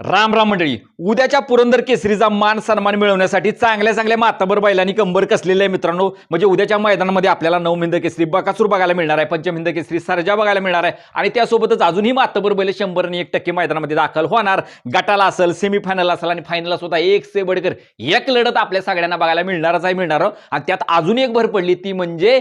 राम राम मंडळी. उद्याच्या पुरंदर केसरीचा मान सन्मान मिळवण्यासाठी चांगल्या चांगल्या माताबर बैलांनी कंबर कसलेले आहे मित्रांनो. म्हणजे उद्याच्या मैदानामध्ये आपल्याला नवमिंद केसरी बकासूर बघायला मिळणार आहे पंचमिंद केसरी सरजा बघायला मिळणार आहे. आणि त्यासोबतच अजूनही माताबर बैल शंभर आणि एक टक्के मैदानामध्ये दाखल होणार. गटाला असेल सेमीफायनल असेल आणि फायनल सुद्धा एक से बडकर एक लढत आपल्या सगळ्यांना बघायला मिळणारच आहे मिळणार. आणि त्यात अजून एक भर पडली ती म्हणजे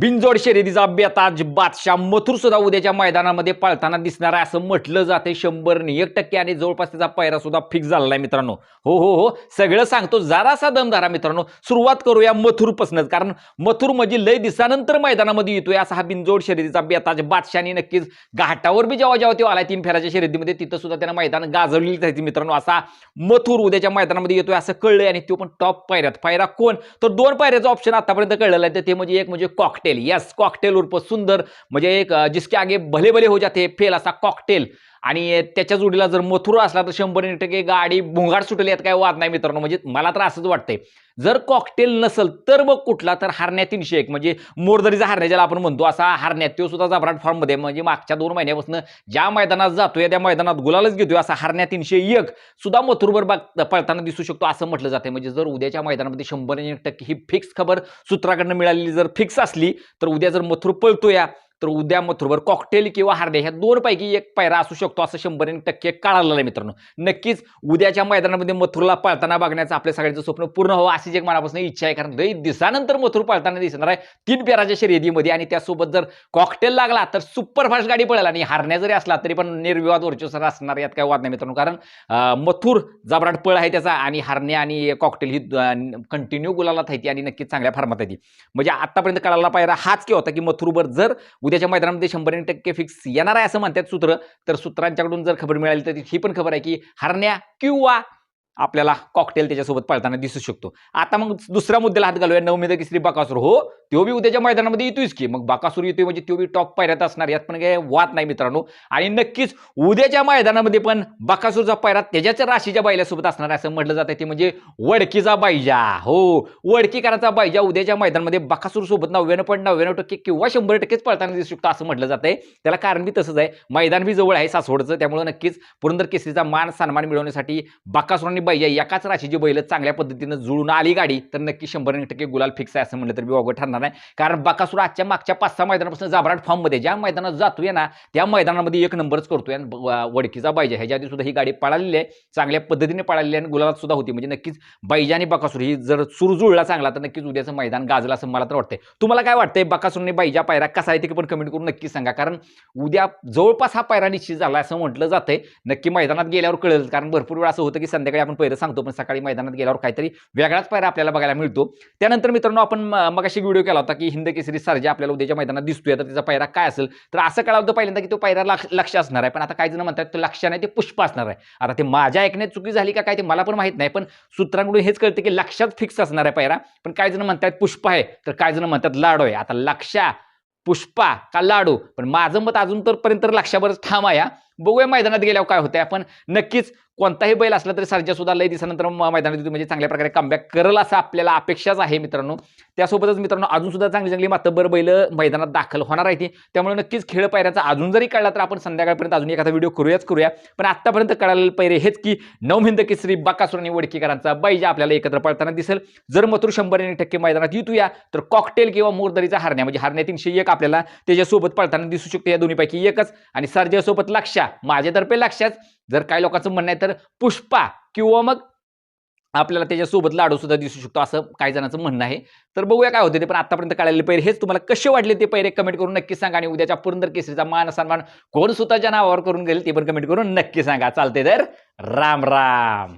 बिनजोड शर्यतीचा बेताज बादशाह मथुर सुद्धा उद्याच्या मैदानामध्ये पळताना दिसणार आहे. असं म्हटलं जाते शंभर एक टक्के आणि जवळपास त्याचा पायरा सुद्धा फिक्स झालेला आहे मित्रांनो. हो हो हो. सगळं सांगतो. जरासा दम मित्रांनो. सुरुवात करूया मथुरपासूनच. कारण मथुर म्हणजे लय दिसानंतर मैदानामध्ये येतोय असा हा बिनजोड शर्यतीचा बेताज बादशाने नक्कीच घाटावर बी जेव्हा जेव्हा तो आला तीन फेराच्या शर्यतीमध्ये तिथं सुद्धा त्यानं मैदान गाजवलेली जायची मित्रांनो. असा मथुर उद्याच्या मैदानामध्ये येतोय असं कळलंय आणि तो पण टॉप पायऱ्यात. पायरा कोण? तर दोन पायऱ्याचं ऑप्शन आतापर्यंत कळलेला आहे. तर ते म्हणजे एक म्हणजे कॉकटेल यस कॉकटेल उर्फ सुंदर म्हणजे एक जिसके आगे भले भले हो जाते फेल असा कॉकटेल आणि त्याच्या जोडीला जर मथुरा असला तर शंभर एक टक्के गाडी भोंगाड सुटली यात काय वाद नाही मित्रांनो. म्हणजे मला तर असंच वाटतंय. जर कॉकटेल नसल तर मग कुठला तर हरण्या तीनशे एक. म्हणजे मोरदरीचा हरण्या ज्याला आपण म्हणतो असा हरण्यात तो सुद्धा जबराट फॉर्ममध्ये म्हणजे मागच्या दोन महिन्यापासून ज्या मैदानात जातोय त्या मैदानात गुलालच घेतोय असा हरण्या तीनशे एक सुद्धा मथुरभर पळताना दिसू शकतो असं म्हटलं जाते म्हणजे जर उद्याच्या मैदानामध्ये शंभर एक टक्के ही फिक्स खबर सूत्राकडनं मिळालेली जर फिक्स असली तर उद्या जर मथुर पळतोय तर उद्या मथुरवर कॉकटेल किंवा हार्दे ह्या दोनपैकी एक पायरा असू शकतो असं शंभर आणि टक्के कळालेलं आहे मित्रांनो. नक्कीच उद्याच्या मैदानामध्ये मथुरला पळताना बघण्याचं आपल्या सगळ्यांचं स्वप्न पूर्ण व्हावं अशीच एक मनापासून इच्छा आहे कारण लई दिवसानंतर मथुर पळताना दिसणार आहे तीन पेराच्या शर्यतीमध्ये आणि त्यासोबत जर कॉकटेल लागला तर सुपरफास्ट गाडी पळेल आणि हारण्या जरी असला तरी पण निर्विवाद वर्चस्वर असणार यात काय वाद नाही मित्रांनो कारण मथुर जबराट पळ आहे त्याचा आणि हारण्या आणि कॉकटेल ही कंटिन्यू गुलाला थायती आणि नक्कीच चांगल्या फार्मात आहे ती. म्हणजे आतापर्यंत कळाला पायरा हाच की होता की मथुरवर जर उद्याच्या मैदानामध्ये शंभर टक्के फिक्स येणार आहे असं म्हणतात सूत्र. तर सूत्रांच्याकडून जर खबर मिळाली तर ही पण खबर आहे की हरण्या किंवा आपल्याला कॉकटेल त्याच्यासोबत पळताना दिसू शकतो. आता मग दुसऱ्या मुद्द्याला हात घालूया. नवमी श्री बाकासूर. हो तो बी उद्याच्या मैदानामध्ये येतोयच की. मग बाकासूर येतोय म्हणजे तो बी टॉप पायऱ्यात असणार. यात पण काही वाद नाही मित्रांनो. आणि नक्कीच उद्याच्या मैदानामध्ये पण बाकासूरचा पायरा त्याच्याच राशीच्या बायल्यासोबत असणार आहे असं म्हटलं जातं ते म्हणजे वडकीचा बायजा हो वडकीकरांचा बायजा उद्याच्या मैदानामध्ये बाकासूर सोबत नव्याण्णव पॉईंट नव्याण्णव टक्के किंवा शंभर टक्केच पळताना दिसू शकतो असं म्हटलं जातंय. त्याला कारण बी तसंच आहे. मैदान बी जवळ आहे सासवडचं. त्यामुळे नक्कीच पुरंदर केसरीचा मान सन्मान मिळवण्यासाठी बाकासूर आणि बैजा एकाच राशीची बैल चांगल्या पद्धतीनं जुळून आली गाडी. तर नक्की शंभर टक्के गुलाल फिक्स आहे असं म्हणलं तर बी वावगं ठरणार. नाही. कारण बकासूर आजच्या मागच्या पाच सहा मैदानापासून जाबराट फॉर्ममध्ये ज्या मैदानात जातोय ना त्या मैदानामध्ये एक नंबरच करतोय. आणि वडकीचा बायजा ह्याच्या आधी सुद्धा ही गाडी पळालेली आहे चांगल्या पद्धतीने पळालेली आहे आणि गुलाबात सुद्धा होती. म्हणजे नक्कीच बायजा आणि बकासूर ही जर सूर जुळला चांगला तर नक्कीच उद्याचं मैदान गाजलं असं मला तर वाटतंय. तुम्हाला काय वाटतंय? बकासूरने बैजा बायजा पायरा कसा आहे ते पण कमेंट करून नक्की सांगा. कारण उद्या जवळपास हा पायरा निश्चित झाला असं म्हटलं जातंय. नक्की मैदानात गेल्यावर कळेल. कारण भरपूर वेळा असं होतं की संध्याकाळी आपण पहिलं सांगतो पण सकाळी मैदानात गेल्यावर काहीतरी वेगळाच पायरा आपल्याला बघायला मिळतो. त्यानंतर मित्रांनो आपण मग अशी व्हिडिओ केला होता की हिंद केसरी सरजा आपल्याला उद्याच्या मैदानात दिसतोय तर त्याचा पायरा काय असेल? तर असं कळलं होतं पहिल्यांदा की तो पायरा लक्ष लक्ष असणार आहे. पण आता काही जण म्हणतात तो लक्ष नाही ते पुष्प असणार आहे. आता ते माझ्या ऐकण्यात चुकी झाली का काय ते मला पण माहीत नाही पण सूत्रांकडून हेच कळतं की लक्षात फिक्स असणार आहे पायरा. पण काही जण म्हणतात पुष्प आहे. तर काही जण म्हणतात लाडो आहे. आता लक्षा पुष्पा का लाडू? पण माझं मत अजून तर पर्यंत लक्षावरच ठाम आहे बघूया मैदानात गेल्यावर काय होतंय. आपण नक्कीच कोणताही बैल असला तरी सर्जा सुद्धा लय दिवसानंतर मैदानात येतो. म्हणजे चांगल्या प्रकारे कमबॅक करल असं आपल्याला अपेक्षाच आहे मित्रांनो. त्यासोबतच मित्रांनो अजून सुद्धा चांगली चांगली मातबर बैल मैदानात दाखल होणार आहे ती त्यामुळे नक्कीच खेळ पायऱ्याचा अजून जरी कळला तर आपण संध्याकाळपर्यंत अजून एखादा व्हिडिओ करूयाच करूया. पण आत्तापर्यंत कळालेले पैरे हेच की नवमिंद श्री बाकासूर आणि वडकीकरांचा बैजा आपल्याला एकत्र पळताना दिसेल. जर मथुर शंभर टक्के मैदानात येतूया तर कॉकटेल किंवा मोरदरीचा हरण्या म्हणजे हारण्या तीनशे एक आपल्याला त्याच्यासोबत पळताना दिसू शकते. या दोन्हीपैकी एकच. आणि सर्जासोबत लक्षा माझ्यातर्फे लक्षात. जर काही लोकांचं म्हणणं आहे तर पुष्पा किंवा मग आपल्याला त्याच्यासोबत लाडू सुद्धा दिसू शकतो असं काही जणांचं म्हणणं आहे. तर बघूया काय होते ते. पण आतापर्यंत काढलेले पैरे हेच तुम्हाला कसे वाटले ते पैरे कमेंट करून नक्की सांगा आणि उद्याच्या पुरंदर केसरीचा मान सन्मान कोण स्वतःच्या नावावर करून गेले ते पण कमेंट करून नक्की सांगा. चालते तर राम राम.